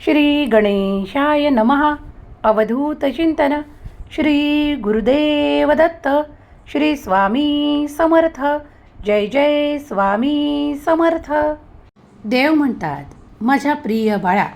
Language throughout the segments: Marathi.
श्री गणेशाय नमः. अवधूत चिंतन. श्री गुरुदेव दत्त. श्री स्वामी समर्थ. जय जय स्वामी समर्थ. देव म्हणतात माझ्या प्रिय बाळा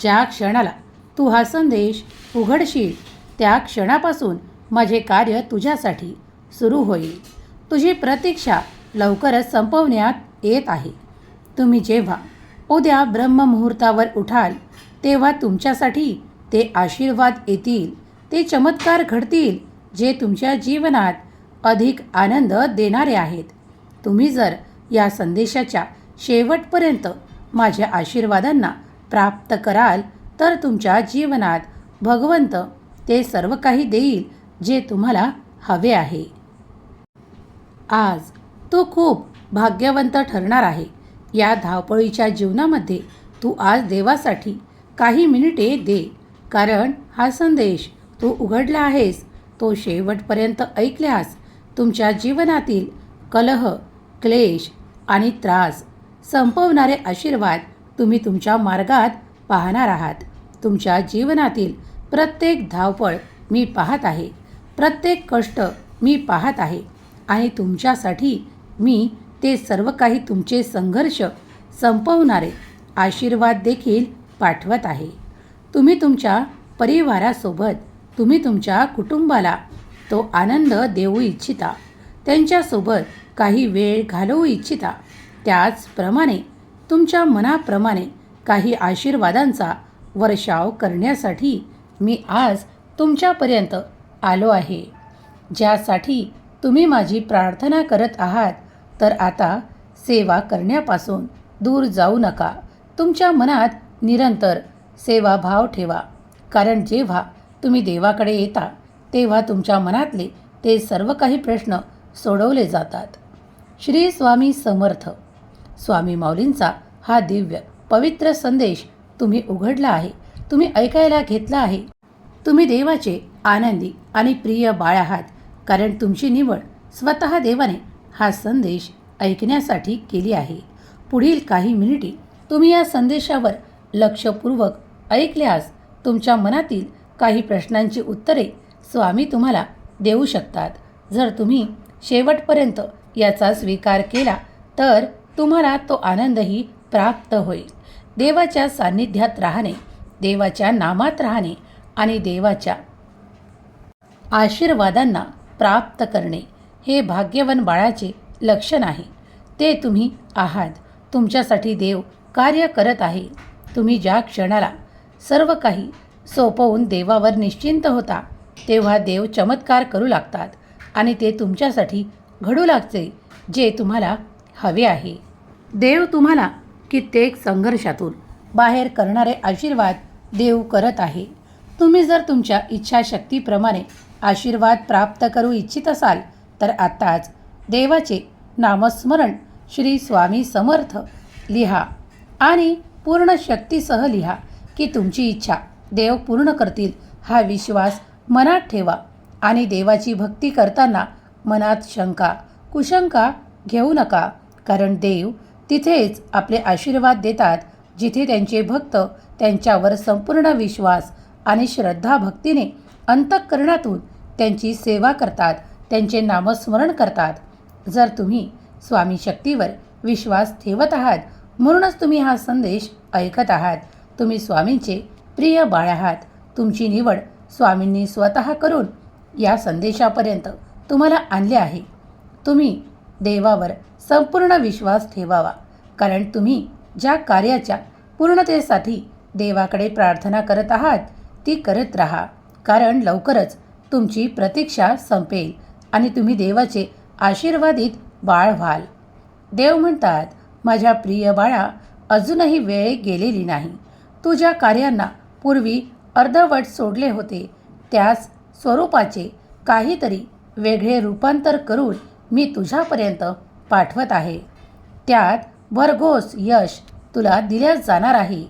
ज्या क्षणाला तू हा संदेश उघडशील त्या क्षणापासून माझे कार्य तुझ्यासाठी सुरू होईल. तुझी प्रतीक्षा लवकरच संपवण्यात येत आहे. तुम्ही जेव्हा उद्या ब्रह्ममुहूर्तावर उठाल तेव्हा तुमच्यासाठी ते आशीर्वाद येतील ते चमत्कार घडतील जे तुमच्या जीवनात अधिक आनंद देणारे आहेत. तुम्ही जर या संदेशाच्या शेवटपर्यंत माझ्या आशीर्वादांना प्राप्त कराल तर तुमच्या जीवनात भगवंत ते सर्व काही देईल जे तुम्हाला हवे आहे. आज तू खूप भाग्यवंत ठरणार आहे. या धावपळीच्या जीवनामध्ये तू आज देवासाठी काही मिनिटे दे. कारण हा संदेश तू उघडला आहेस तो शेवटपर्यंत ऐकल्यास तुमच्या जीवनातील कलह क्लेश आणि त्रास संपवणारे आशीर्वाद तुम्ही तुमच्या मार्गात पाहणार आहात. तुमच्या जीवनातील प्रत्येक धावपळ मी पाहत आहे. प्रत्येक कष्ट मी पाहत आहे. आणि तुमच्यासाठी मी ते सर्व काही तुमचे संघर्ष संपवणारे आशीर्वाद देखील पाठवत आहे. तुम्ही तुमच्या परिवारासोबत तुम्ही तुमच्या कुटुंबाला तो आनंद देऊ इच्छिता. त्यांच्यासोबत काही वेळ घालवू इच्छिता. त्याचप्रमाणे तुमच्या मनाप्रमाणे काही आशीर्वादांचा वर्षाव करण्यासाठी मी आज तुमच्यापर्यंत आलो आहे. ज्यासाठी तुम्ही माझी प्रार्थना करत आहात तर आता सेवा करण्यापासून दूर जाऊ नका. तुमच्या मनात निरंतर सेवाभाव ठेवा. कारण जेव्हा तुम्ही देवाकडे येता तेव्हा तुमच्या मनातले ते सर्व काही प्रश्न सोडवले जातात. श्री स्वामी समर्थ. स्वामी माऊलींचा हा दिव्य पवित्र संदेश तुम्ही उघडला आहे तुम्ही ऐकायला घेतला आहे. तुम्ही देवाचे आनंदी आणि प्रिय बाळ आहात कारण तुमची निवड स्वतः देवाने हा संदेश ऐकण्यासाठी केली आहे. पुढील काही मिनिटी तुम्ही या संदेशावर लक्षपूर्वक ऐकल्यास तुमच्या मनातील काही प्रश्नांची उत्तरे स्वामी तुम्हाला देऊ शकतात. जर तुम्ही शेवटपर्यंत याचा स्वीकार केला तर तुम्हाला तो आनंदही प्राप्त होईल. देवाच्या सान्निध्यात राहणे देवाच्या नामात राहणे आणि देवाच्या आशीर्वादांना प्राप्त करणे हे भाग्यवन बाळाचे लक्षण आहे. ते तुम्ही आहात. तुमच्यासाठी देव कार्य करत आहे. तुम्ही ज्या क्षणाला सर्व काही सोपवून देवावर निश्चिंत होता तेव्हा देव चमत्कार करू लागतात आणि ते तुमच्यासाठी घडू लागते जे तुम्हाला हवे आहे. देव तुम्हाला कित्येक संघर्षातून बाहेर करणारे आशीर्वाद देव करत आहे. तुम्ही जर तुमच्या इच्छाशक्तीप्रमाणे आशीर्वाद प्राप्त करू इच्छित असाल तर आत्ताच देवाचे नामस्मरण श्री स्वामी समर्थ लिहा आणि पूर्ण शक्तीसह लिहा की तुमची इच्छा देव पूर्ण करतील हा विश्वास मनात ठेवा. आणि देवाची भक्ती करताना मनात शंका कुशंका घेऊ नका कारण देव तिथेच आपले आशीर्वाद देतात जिथे त्यांचे भक्त त्यांच्यावर संपूर्ण विश्वास आणि श्रद्धा भक्तीने अंतःकरणातून त्यांची सेवा करतात त्यांचे नामस्मरण करतात. जर तुम्ही स्वामी शक्तीवर विश्वास ठेवत आहात म्हणूनच तुम्ही हा संदेश ऐकत आहात. तुम्ही स्वामींचे प्रिय बाळ आहात. तुमची निवड स्वामींनी स्वतः करून या संदेशापर्यंत तुम्हाला आणले आहे. तुम्ही देवावर संपूर्ण विश्वास ठेवावा. कारण तुम्ही ज्या कार्याच्या पूर्णतेसाठी देवाकडे प्रार्थना करत आहात ती करत राहा. कारण लवकरच तुमची प्रतीक्षा संपेल आणि तुम्ही देवाचे आशीर्वादित बाळ व्हाल. देव म्हणतात माझ्या प्रिय बाळा अजूनही वेळ गेलेली नाही. तू ज्या कार्यांना पूर्वी अर्धवट सोडले होते. त्याच स्वरूपाचे काहीतरी वेगळे रूपांतर करून मी तुझ्यापर्यंत पाठवत आहे. त्यात भरघोस यश तुला दिल्या जाणार आहे.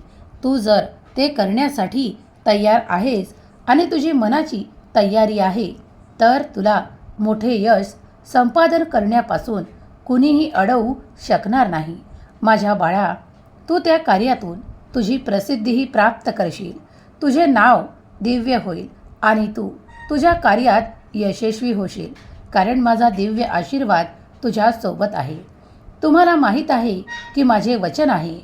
तू जर ते करण्यासाठी तयार आहेस आणि तुझी मनाची तयारी आहे तर तुला मोठे यश संपादन करण्यापासून कुणीही अडवू शकणार नाही. माझ्या बाळा तू त्या कार्यातून तुझी प्रसिद्धीही प्राप्त करशील. तुझे नाव दिव्य होईल आणि तू तुझ्या कार्यात यशस्वी होशील कारण माझा दिव्य आशीर्वाद तुझ्यासोबत आहे. तुम्हाला माहीत आहे की माझे वचन आहे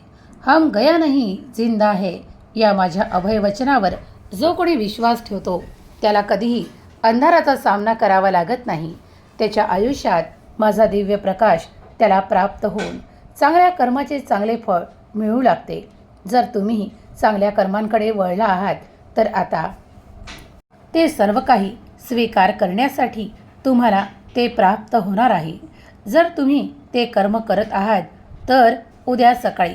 हम गया नाही जिंदा आहे या माझ्या अभय वचनावर जो कोणी विश्वास ठेवतो त्याला कधीही अंधाराचा सामना करावा लागत नाही. त्याच्या आयुष्यात माझा दिव्य प्रकाश त्याला प्राप्त होऊन चांगल्या कर्माचे चांगले फळ मिळू लागते. जर तुम्ही चांगल्या कर्मांकडे वळला आहात तर आता ते सर्व काही स्वीकार करण्यासाठी तुम्हाला ते प्राप्त होणार आहे. जर तुम्ही ते कर्म करत आहात तर उद्या सकाळी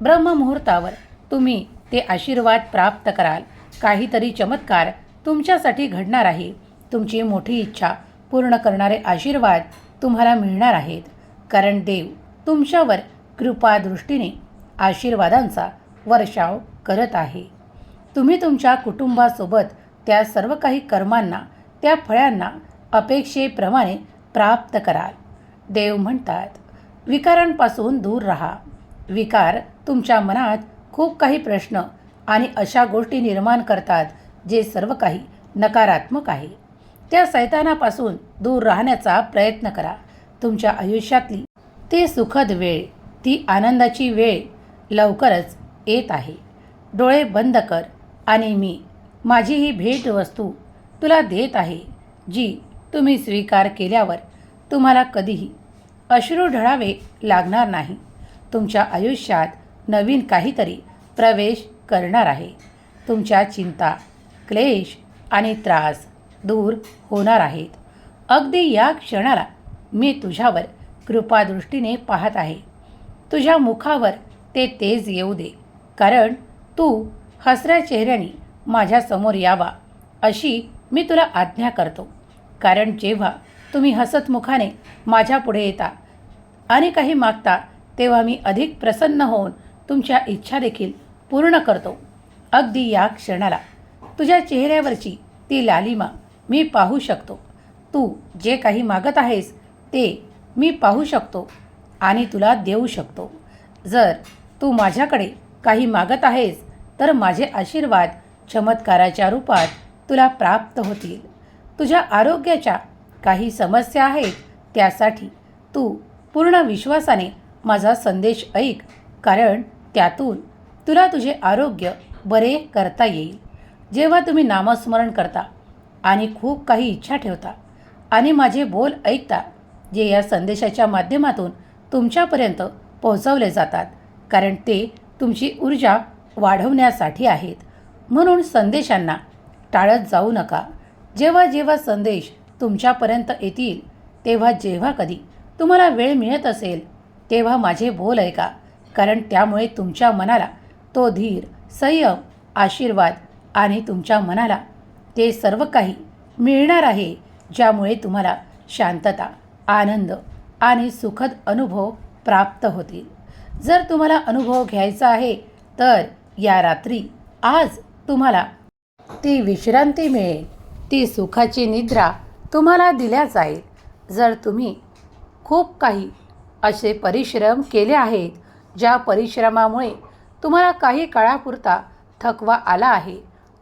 ब्रह्ममुहूर्तावर तुम्ही ते आशीर्वाद प्राप्त कराल. काहीतरी चमत्कार तुमच्यासाठी घडणार आहे. तुमची मोठी इच्छा पूर्ण करणारे आशीर्वाद तुम्हाला मिळणार आहेत. कारण देव तुमच्यावर कृपादृष्टीने आशीर्वादांचा वर्षाव करत आहे. तुम्ही तुमच्या कुटुंबासोबत त्या सर्व काही कर्मांना त्या फळ्यांना अपेक्षेप्रमाणे प्राप्त कराल. देव म्हणतात विकारांपासून दूर राहा. विकार तुमच्या मनात खूप काही प्रश्न आणि अशा गोष्टी निर्माण करतात जे सर्व काही नकारात्मक आहे. त्या सैतानापासून दूर राहण्याचा प्रयत्न करा. तुमच्या आयुष्यातली ती सुखद वेळ ती आनंदाची वेळ लवकरच येत आहे. डोळे बंद कर आणि मी माझी ही भेटवस्तू तुला देत आहे जी तुम्ही स्वीकार केल्यावर तुम्हाला कधीही अश्रू ढळावे लागणार नाही. तुमच्या आयुष्यात नवीन काहीतरी प्रवेश करणार आहे. तुमच्या चिंता क्लेश आणि त्रास दूर होणार आहेत. अगदी या क्षणाला मी तुझ्यावर कृपादृष्टीने पाहत आहे. तुझ्या मुखावर ते तेज येऊ दे. कारण तू हसऱ्या चेहऱ्याने माझ्यासमोर यावा अशी मी तुला आज्ञा करतो. कारण जेव्हा तुम्ही हसत मुखाने माझ्यापुढे येता आणि काही मागता तेव्हा मी अधिक प्रसन्न होऊन तुमच्या इच्छा देखील पूर्ण करतो. अगदी या क्षणाला तुझ्या चेहऱ्यावरची ती लालिमा मी पाहू शकतो. तू जे काही मागत आहेस ते मी पाहू शकतो आणि तुला देऊ शकतो. जर तू माझ्याकडे काही मागत आहेस तर माझे आशीर्वाद चमत्काराच्या रूपात तुला प्राप्त होतील. तुझ्या आरोग्याच्या काही समस्या आहेत त्यासाठी तू पूर्ण विश्वासाने माझा संदेश ऐक कारण त्यातून तुला तुझे आरोग्य बरे करता येईल. जेव्हा तुम्ही नामस्मरण करता आणि खूप काही इच्छा ठेवता. आणि माझे बोल ऐकता जे या संदेशाच्या माध्यमातून तुमच्यापर्यंत पोहोचवले जातात. कारण ते तुमची ऊर्जा वाढवण्यासाठी आहेत. म्हणून संदेशांना टाळत जाऊ नका. जेव्हा जेव्हा संदेश तुमच्यापर्यंत येतील तेव्हा जेव्हा कधी तुम्हाला वेळ मिळत असेल तेव्हा माझे बोल ऐका. कारण त्यामुळे तुमच्या मनाला तो धीर संयम आशीर्वाद आणि तुमच्या मनाला ते सर्व काही मिळणार आहे ज्यामुळे तुम्हाला शांतता आनंद आणि सुखद अनुभव प्राप्त होतील. जर तुम्हाला अनुभव घ्यायचा आहे तर या रात्री आज तुम्हाला ती विश्रांती मिळेल. ती सुखाची निद्रा तुम्हाला दिल्या जाईल. जर तुम्ही खूप काही असे परिश्रम केले आहेत ज्या परिश्रमामुळे तुम्हाला काही काळापुरता थकवा आला आहे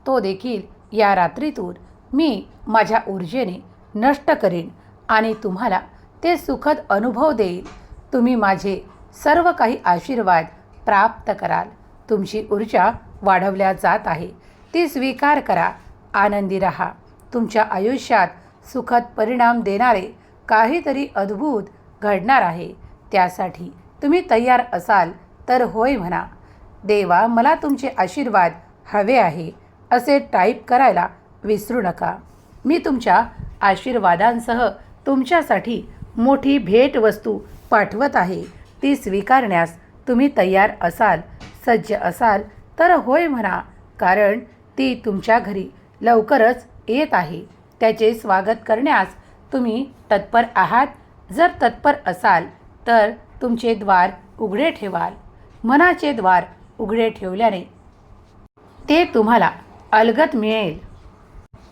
तो देखील या रात्रीतून मी माझ्या ऊर्जेने नष्ट करेन आणि तुम्हाला ते सुखद अनुभव देईल तुम्ही माझे सर्व काही आशीर्वाद प्राप्त कराल. तुमची ऊर्जा वाढवल्या जात आहे. ती स्वीकार करा. आनंदी रहा. तुमच्या आयुष्यात सुखद परिणाम देणारे काहीतरी अद्भुत घडणार आहे. त्यासाठी तुम्ही तयार असाल तर होय म्हणा. देवा मला तुमचे आशीर्वाद हवे आहे. असे टाईप करायला विसरू नका. मी तुमच्या आशीर्वादांसह तुमच्यासाठी मोठी भेटवस्तू पाठवत आहे. ती स्वीकारण्यास तुम्ही तयार असाल सज्ज असाल तर होय म्हणा कारण ती तुमच्या घरी लवकरच येत आहे. त्याचे स्वागत करण्यास तुम्ही तत्पर आहात. जर तत्पर असाल तर तुमचे द्वार उघडे ठेवाल. मनाचे द्वार उघडे ठेवल्याने ते तुम्हाला अलगत मिळेल.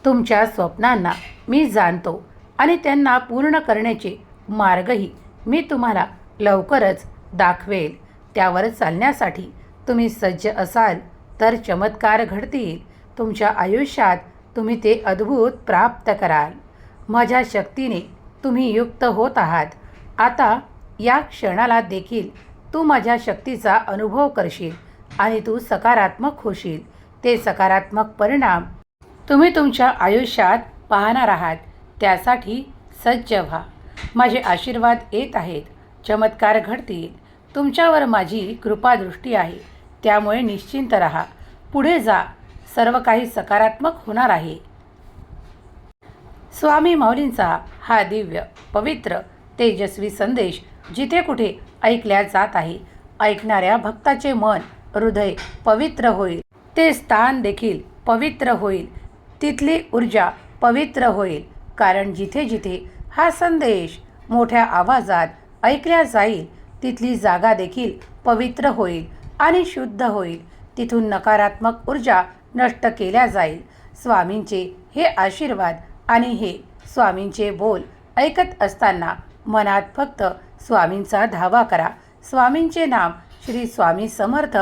तुमच्या स्वप्नांना मी जाणतो आणि त्यांना पूर्ण करण्याचे मार्गही मी तुम्हाला लवकरच दाखवेल. त्यावर चालण्यासाठी तुम्ही सज्ज असाल तर चमत्कार घडतील. तुमच्या आयुष्यात तुम्ही ते अद्भुत प्राप्त कराल. माझ्या शक्तीने तुम्ही युक्त होत आहात. आता या क्षणाला देखील तू माझ्या शक्तीचा अनुभव करशील आणि तू सकारात्मक होशील. ते सकारात्मक परिणाम तुम्ही तुमच्या आयुष्यात पाहणार आहात. त्यासाठी सज्ज व्हा. माझे आशीर्वाद येत आहेत. चमत्कार घडतील. तुमच्यावर माझी कृपादृष्टी आहे. त्यामुळे निश्चिंत राहा. पुढे जा. सर्व काही सकारात्मक होणार आहे. स्वामी माऊलींचा हा दिव्य पवित्र तेजस्वी संदेश जिथे कुठे ऐकल्या जात आहे. ऐकणाऱ्या भक्ताचे मन हृदय पवित्र होईल. ते स्थान देखील पवित्र होईल. तिथली ऊर्जा पवित्र होईल. कारण जिथे जिथे हा संदेश मोठ्या आवाजात ऐकल्या जाईल तिथली जागा देखील पवित्र होईल आणि शुद्ध होईल. तिथून नकारात्मक ऊर्जा नष्ट केल्या जाईल. स्वामींचे हे आशीर्वाद आणि हे स्वामींचे बोल ऐकत असताना मनात फक्त स्वामींचा धावा करा. स्वामींचे नाम श्री स्वामी समर्थ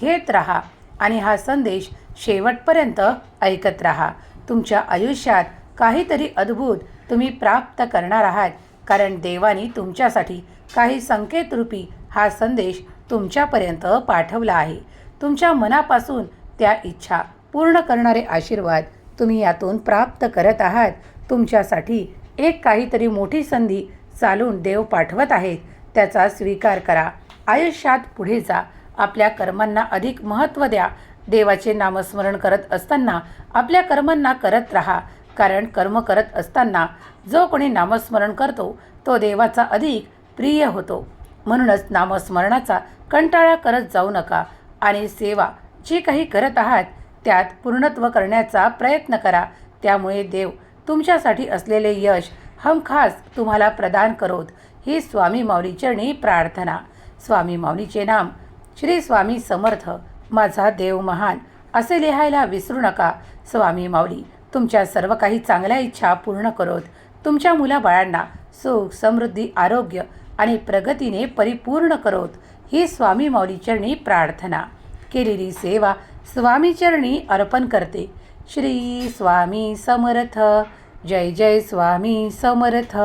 घेत राहा. आणि हा संदेश शेवटपर्यंत ऐकत राहा. तुमच्या आयुष्यात काहीतरी अद्भुत तुम्ही प्राप्त करणार आहात कारण देवानी तुमच्यासाठी काही संकेतरूपी हा संदेश तुमच्यापर्यंत पाठवला आहे. तुमच्या मनापासून त्या इच्छा पूर्ण करणारे आशीर्वाद तुम्ही यातून प्राप्त करत आहात. तुमच्यासाठी एक काहीतरी मोठी संधी चालून देव पाठवत आहेत त्याचा स्वीकार करा. आयुष्यात पुढे जा. आपल्या कर्मांना अधिक महत्त्व द्या. देवाचे नामस्मरण करत असताना आपल्या कर्मांना करत राहा. कारण कर्म करत असताना जो कोणी नामस्मरण करतो तो देवाचा अधिक प्रिय होतो. म्हणूनच नामस्मरणाचा कंटाळा करत जाऊ नका आणि सेवा जी काही करत आहात त्यात पूर्णत्व करण्याचा प्रयत्न करा. त्यामुळे देव तुमच्यासाठी असलेले यश हमखास तुम्हाला प्रदान करोत. ही स्वामी माऊलीचरणी प्रार्थना. स्वामी माऊलीचे नाम श्री स्वामी समर्थ माझा देव महान असे लिहायला विसरू नका. स्वामी माऊली तुमच्या सर्व काही चांगल्या इच्छा पूर्ण करोत. तुमच्या मुलाबाळांना सुख समृद्धी आरोग्य आणि प्रगतीने परिपूर्ण करोत. ही स्वामी माऊलीचरणी प्रार्थना. केलेली सेवा स्वामीचरणी अर्पण करते. श्री स्वामी समर्थ जय जय स्वामी समर्थ.